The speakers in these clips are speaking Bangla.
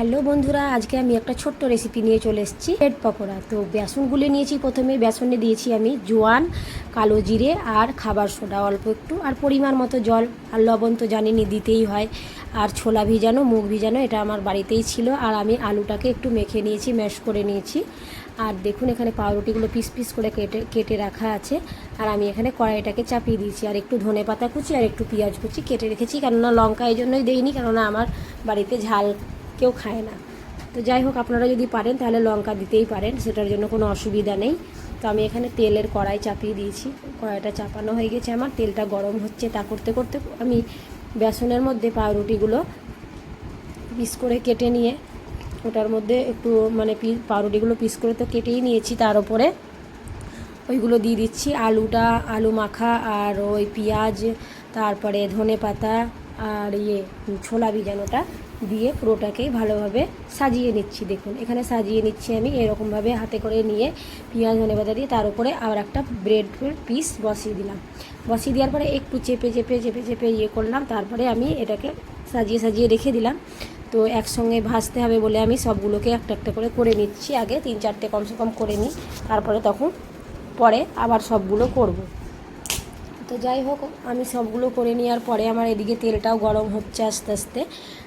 হ্যালো বন্ধুরা, আজকে আমি একটা ছোট্ট রেসিপি নিয়ে চলে এসেছি ব্রেড পকোড়া। তো বেসন গুলে নিয়েছি প্রথমে, বেসনে দিয়েছি আমি জোয়ান, কালো জিরে আর খাবার সোডা অল্প একটু। আর পরিমাণ মতো জল আর লবণ তো জানিনি, দিতেই হয়। আর ছোলা ভিজানো, মুগ ভিজানো, এটা আমার বাড়িতেই ছিল। আর আমি আলুটাকে একটু মেখে নিয়েছি, ম্যাশ করে নিয়েছি। আর দেখুন, এখানে পাউরুটিগুলো পিস পিস করে কেটে কেটে রাখা আছে। আর আমি এখানে কড়াইটাকে চাপিয়ে দিয়েছি। আর একটু ধনে পাতা কুচি আর একটু পেঁয়াজ কুচি কেটে রেখেছি। কেননা লঙ্কা এই জন্যই দেইনি, কেননা আমার বাড়িতে ঝাল কেউ খায় না। তো যাই হোক, আপনারা যদি পারেন, তাহলে লঙ্কা দিতেই পারেন, সেটার জন্য কোনো অসুবিধা নেই। তো আমি এখানে তেলের কড়াই চাপিয়ে দিয়েছি। কড়াইটা চাপানো হয়ে গেছে আমার, তেলটা গরম হচ্ছে তা করতে করতে আমি বেসনের মধ্যে পাউরুটিগুলো পিস করে কেটে নিয়ে, ওটার মধ্যে একটু মানে পাউরুটিগুলো পিস করে তো কেটেই নিয়েছি, তার উপরে ওইগুলো দিয়ে দিচ্ছি। আলুটা, আলু মাখা আর ওই পেঁয়াজ, তারপরে ধনে পাতা আর ইয়ে ছোলা ভিজানোটা দিয়ে পুরোটাকেই ভালোভাবে সাজিয়ে নিচ্ছি। দেখুন, এখানে সাজিয়ে নিচ্ছি আমি এরকমভাবে হাতে করে নিয়ে পেঁয়াজ, ধনে পাতা দিয়ে তার উপরে আবার একটা ব্রেড পিস বসিয়ে দিলাম। বসিয়ে দেওয়ার পরে একটু চেপে চেপে চেপে চেপে ইয়ে করলাম, তারপরে আমি এটাকে সাজিয়ে সাজিয়ে রেখে দিলাম। তো একসঙ্গে ভাজতে হবে বলে আমি সবগুলোকে একটা একটা করে করে নিচ্ছি। আগে তিন, চারটে কমসে কম করে নিই, তারপরে তখন পরে আবার সবগুলো করব। তো যাই হোক, আমি সবগুলো করে নেওয়ার পরে আমার এদিকে তেলটাও গরম হচ্ছে আস্তে আস্তে।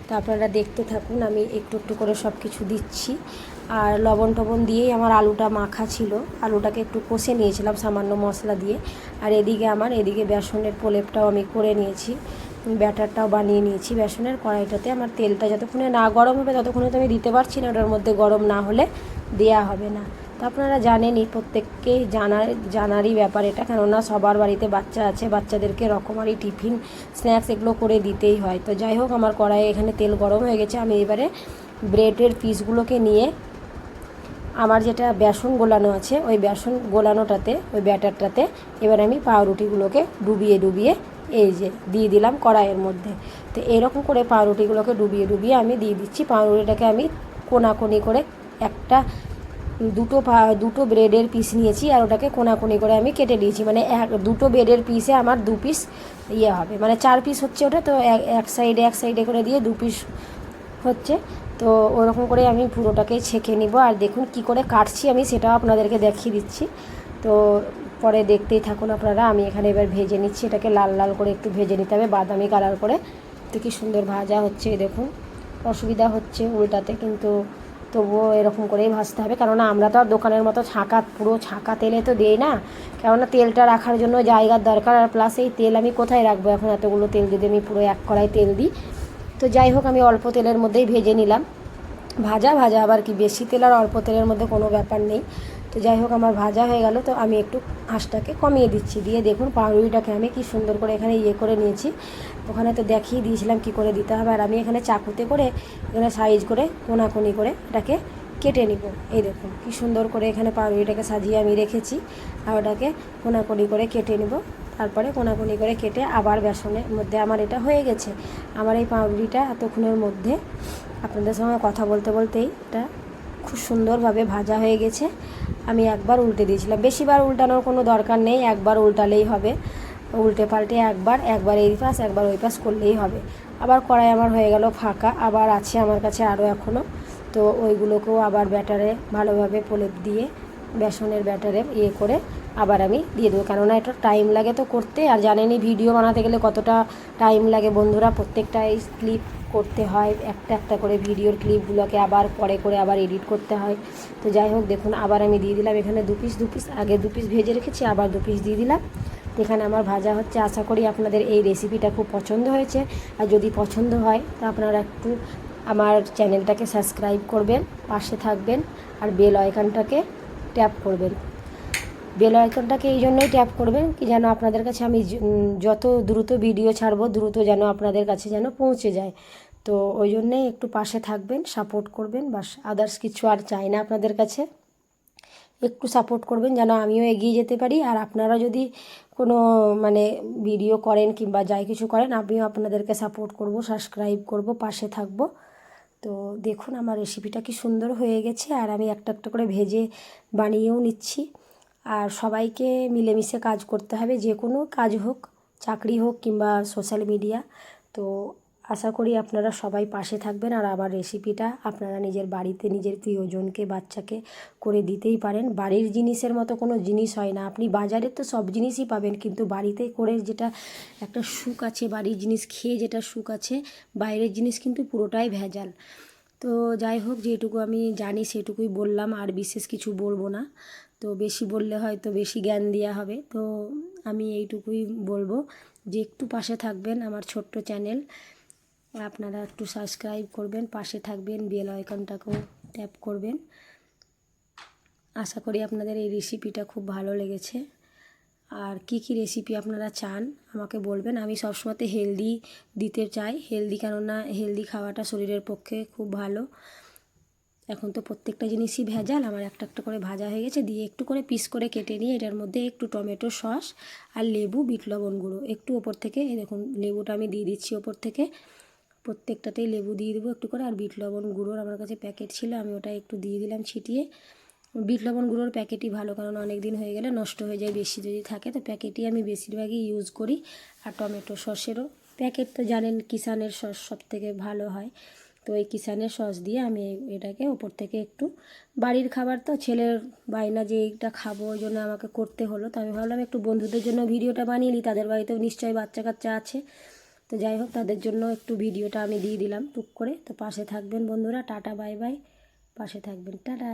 তো আপনারা দেখতে থাকুন, আমি একটু একটু করে সব কিছু দিচ্ছি। আর লবণ টবণ দিয়েই আমার আলুটা মাখা ছিল। আলুটাকে একটু কষে নিয়েছিলাম সামান্য মশলা দিয়ে। আর এদিকে আমার এদিকে বেসনের প্রলেপটাও আমি করে নিয়েছি। ব্যাটারটাও বানিয়ে নিয়েছি বেসনের কড়াইটাতে। আমার তেলটা যতক্ষণে না গরম হবে ততক্ষণে তো আমি দিতে পারছি না, ওটার মধ্যে গরম না হলে দেয়া হবে না। তো আপনারা জানেনই প্রত্যেককেই জানার, জানারই ব্যাপার এটা। কেননা সবার বাড়িতে বাচ্চা আছে, বাচ্চাদেরকে রকমারি টিফিন, স্ন্যাক্স এগুলো করে দিতেই হয়। তো যাই হোক, আমার কড়াইয়ে এখানে তেল গরম হয়ে গেছে। আমি এবারে ব্রেডের পিসগুলোকে নিয়ে আমার যেটা বেসন গোলানো আছে, ওই বেসন গোলানোটাতে, ওই ব্যাটারটাতে এবার আমি পাউরুটিগুলোকে ডুবিয়ে ডুবিয়ে এই যে দিয়ে দিলাম কড়াইয়ের মধ্যে। তো এরকম করে পাউরুটিগুলোকে ডুবিয়ে ডুবিয়ে আমি দিয়ে দিচ্ছি। পাউরুটিটাকে আমি কোনাকুনি করে একটা দুটো দুটো ব্রেডের পিস নিয়েছি আর ওটাকে কোনাকুনি করে আমি কেটে নিয়েছি মানে এক, দুটো ব্রেডের পিসে আমার দু পিস ইয়ে হবে। মানে চার পিস হচ্ছে ওটা, তো এক সাইডে এক সাইডে করে দিয়ে দু পিস হচ্ছে। তো ওরকম করে আমি পুরোটাকে ছেঁকে নিব। আর দেখুন কি করে কাটছি আমি, সেটাও আপনাদেরকে দেখিয়ে দিচ্ছি। তো পরে দেখতেই থাকুন আপনারা, আমি এখানে এবার ভেজে নিচ্ছি। এটাকে লাল লাল করে একটু ভেজে নিতে হবে বাদামি কালার করে। তো কি সুন্দর ভাজা হচ্ছে, দেখুন। অসুবিধা হচ্ছে উল্টাতে, কিন্তু তবুও এরকম করেই ভাজতে হবে। কেননা আমরা তো আর দোকানের মতো ছাঁকা, পুরো ছাঁকা তেলে তো দিই না। কেননা তেলটা রাখার জন্য জায়গার দরকার আর প্লাস এই তেল আমি কোথায় রাখব? এখন এতগুলো তেল যদি আমি পুরো এক কড়াই তেল দিই। তো যাই হোক, আমি অল্প তেলের মধ্যেই ভেজে নিলাম। ভাজা ভাজা আবার কি বেশি তেল আর অল্প তেলের মধ্যে কোনো ব্যাপার নেই। তো যাই হোক, আমার ভাজা হয়ে গেল, তো আমি একটু আঁচটাকে কমিয়ে দিচ্ছি। দিয়ে দেখুন পাউরুটিটাকে আমি কি সুন্দর করে এখানে ইয়ে করে নিয়েছি। ওখানে তো দেখিয়ে দিয়েছিলাম কি করে দিতে হবে। আর আমি এখানে চাকুতে করে, এখানে সাইজ করে, কোনাকুনি করে এটাকে কেটে নিব। এই দেখুন কি সুন্দর করে এখানে পাউরুটিটাকে সাজিয়ে আমি রেখেছি। আর ওটাকে কোনাকুনি করে কেটে নিব। তারপরে কোনাকুনি করে কেটে আবার বেসনের মধ্যে আমার এটা হয়ে গেছে। আমার এই পাউরুটিটা এতক্ষণের মধ্যে আপনাদের সঙ্গে কথা বলতে বলতেই এটা খুব সুন্দরভাবে ভাজা হয়ে গেছে। আমি একবার উল্টে দিয়েছিলাম। বেশিবার উল্টানোর কোনো দরকার নেই, একবার উল্টালেই হবে। উল্টে পাল্টে একবার একবার এই পাশ, একবার ওই পাশ করলেই হবে। আবার কড়াই আমার হয়ে গেল ফাঁকা, আবার আছে আমার কাছে আরও এখনও তো ওইগুলোকেও আবার ব্যাটারে ভালোভাবে প্রলেপ দিয়ে, বেসনের ব্যাটারে ইয়ে করে আবার আমি দিয়ে দেবো। কেননা এটা টাইম লাগে তো করতে, আর জানেনই ভিডিও বানাতে গেলে কতটা টাইম লাগে। বন্ধুরা, প্রত্যেকটা এই ক্লিপ করতে হয়, একটা একটা করে ভিডিওর ক্লিপগুলোকে আবার পরে করে আবার এডিট করতে হয়। তো যাই হোক, দেখুন, আবার আমি দিয়ে দিলাম এখানে দু পিস দু পিস আগে দু পিস ভেজে রেখেছি, আবার দু পিস দিয়ে দিলাম। এখানে আমার ভাজা হচ্ছে, আশা করি আপনাদের এই রেসিপিটা খুব পছন্দ হয়েছে। আর যদি পছন্দ হয়, তা আপনারা একটু আমার চ্যানেলটাকে সাবস্ক্রাইব করবেন, পাশে থাকবেন, আর বেল আইকনটাকে ট্যাপ করবেন। বেল আইকনটাকে এই জন্যই ট্যাপ করবেন কি যেন আপনাদের কাছে আমি যত দ্রুত ভিডিও ছাড়বো, দ্রুত যেন আপনাদের কাছে যেন পৌঁছে যায়। তো ওই জন্যেই একটু পাশে থাকবেন সাপোর্ট করবেন, বাস আদার্স কিছু আর চাই না আপনাদের কাছে। একটু সাপোর্ট করবেন যেন আমিও এগিয়ে যেতে পারি। আর আপনারা যদি কোনো মানে ভিডিও করেন কিংবা যাই কিছু করেন, আমিও আপনাদেরকে সাপোর্ট করব সাবস্ক্রাইব করব, পাশে থাকব। তো দেখুন আমার রেসিপিটা কি সুন্দর হয়ে গেছে। আর আমি একটা একটা করে ভেজে বানিয়েও নিচ্ছি। আর সবাইকে মিলেমিশে কাজ করতে হবে, যে কোনো কাজ হোক, চাকরি হোক কিংবা সোশ্যাল মিডিয়া তো আশা করি আপনারা সবাই পাশে থাকবেন আর আমার রেসিপিটা আপনারা নিজের বাড়িতে নিজের প্রিয়জনকে, বাচ্চাকে করে দিতেই পারেন। বাড়ির জিনিসের মতো কোনো জিনিস হয় না। আপনি বাজারে তো সব জিনিসই পাবেন, কিন্তু বাড়িতে করে যেটা একটা সুখ আছে, বাড়ির জিনিস খেয়ে যেটা সুখ আছে, বাইরের জিনিস কিন্তু পুরোটাই ভেজাল। তো যাই হোক, যেটুকু আমি জানি সেটুকুই বললাম, আর বিশেষ কিছু বলব না। তো বেশি বললে হয়তো বেশি জ্ঞান দেওয়া হবে। তো আমি এইটুকুই বলব যে একটু পাশে থাকবেন আমার ছোট্ট চ্যানেল। আপনারা একটু সাবস্ক্রাইব করবেন, পাশে থাকবেন, বেল আইকনটাকেও ট্যাপ করবেন। আশা করি আপনাদের এই রেসিপিটা খুব ভালো লেগেছে। আর কি কি রেসিপি আপনারা চান, আমাকে বলবেন। আমি সবসময়তে হেলদি দিতে চাই। হেলদি কেননা হেলদি খাওয়াটা শরীরের পক্ষে খুব ভালো। এখন তো প্রত্যেকটা জিনিসই ভেজাল। আমার একটা একটা করে ভাজা হয়ে গেছে। দিয়ে একটু করে পিস করে কেটে নিয়ে এটার মধ্যে একটু টমেটো সস আর লেবু, বিট লবণ গুঁড়ো। একটু ওপর থেকে দেখুন, লেবুটা আমি দিয়ে দিচ্ছি ওপর থেকে। প্রত্যেকটাতেই লেবু দিয়ে দেবো একটু করে। আর বিট লবণ গুঁড়োর আমার কাছে প্যাকেট ছিল। আমি ওটা একটু দিয়ে দিলাম ছিটিয়ে। বিট লবণ গুঁড়োর প্যাকেটই ভালো, কারণ অনেক দিন হয়ে গেলে নষ্ট হয়ে যায় বেশি যদি থাকে। তো প্যাকেটই আমি বেশিরভাগই ইউজ করি, আর টমেটো সসেরও প্যাকেট তো জানেন কিষানের সস সব থেকে ভালো হয়। তো এই কিষানের সস দিয়ে আমি এটাকে ওপর থেকে একটু বাড়ির খাবার তো ছেলের বায়না যে এইটা খাব, ওই জন্য আমাকে করতে হলো। তো আমি ভাবলাম একটু বন্ধুদের জন্য ভিডিওটা বানিয়ে নিই, তাদের বাড়িতেও নিশ্চয়ই বাচ্চা কাচ্চা আছে। তো যাই হোক, তাদের জন্য একটু ভিডিওটা আমি দিয়ে দিলাম টুক করে। তো পাশে থাকবেন বন্ধুরা, টাটা, বাই বাই। পাশে থাকবেন, টাটা।